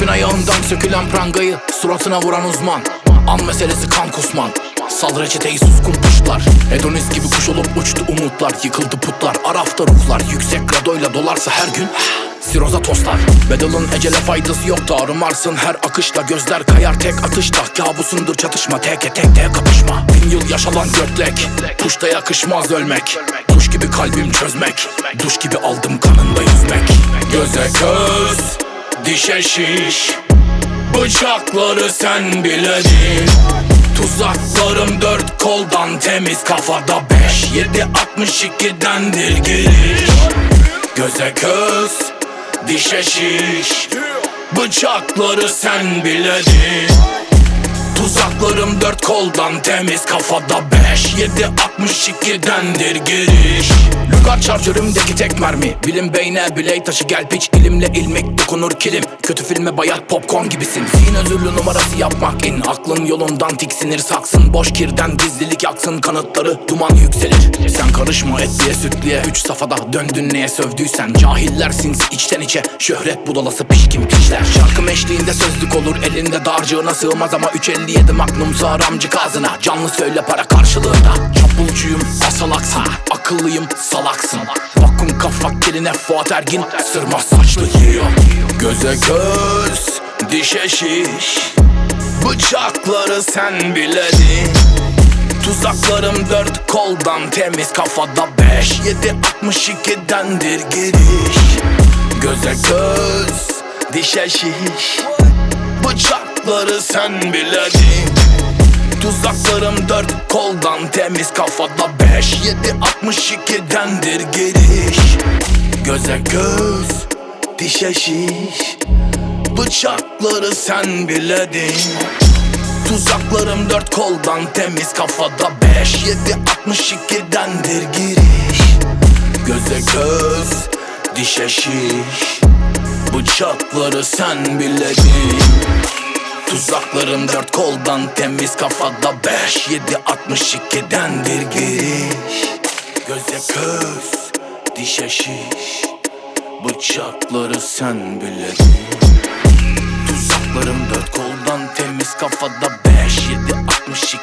ayağından sökülen prangayı Suratına vuran uzman. An meselesi kan kusman. Sal reçeteyi suskun puşlar Edonis gibi kuş olup uçtu umutlar. Yıkıldı putlar Arafta ruhlar. Yüksek gradoyla dolarsa her gün Siroza toslar. Bedalın ecele faydası yok da Arımarsın her akışla Gözler kayar tek atışta. Kabusundur çatışma Teke tek tek kapışma. Bin yıl yaşalan götlek Kuşta yakışmaz ölmek. Kuş gibi kalbim çözmek Duş gibi aldım kanında yüzmek. Göze göz Dişe şiş. Bıçakları sen biledin Tuzaklarım dört koldan temiz kafada beş Yedi altmış ikidendir giriş. Göze göz Dişe şiş. Bıçakları sen biledin Tuzaklarım dört koldan temiz kafada beş Yedi altmış ikidendir giriş Lugar charger'ımdaki tek mermi. Bilim beyne biley taşı gel piç. İlimle ilmek dokunur kilim. Kötü filme bayat popcorn gibisin. Zihin özürlü numarası yapmak in. Aklın yolundan tiksinir saksın. Boş kirden gizlilik yaksın. Kanıtları duman yükselir. Sen karışma etliye sütlüye. Üç safhada döndün neye sövdüysen. Cahiller sinsi içten içe. Şöhret budalası pişkin piçler. Şarkım eşliğinde sözlük olur. Elinde Dağarcığına sığmaz ama 357 magnum sığar amcık ağzına. Canlı söyle para karşılığında. Çapulcuyum asalaksın Akıllıyım salaksın. Vakum kafak geline Fuat Ergin Sırma saçlı yiyor Göze göz Dişe şiş. Bıçakları sen biledin. Tuzaklarım dört koldan temiz kafada beş. Yedi altmış ikidendir giriş. Göze göz Dişe şiş. Bıçakları sen biledin Tuzaklarım dört koldan temiz kafada beş Yedi altmış ikidendir giriş. Göze göz Dişe şiş Bıçakları sen biledin Tuzaklarım dört koldan temiz kafada beş Yedi altmış ikidendir giriş. Göze göz Dişe şiş Bıçakları sen biledin Tuzaklarım dört koldan temiz kafada beş Yedi altmış ikiden giriş. Göze köz, dişe şiş. Bıçakları sen bile Tuzaklarım dört koldan temiz kafada beş Yedi altmış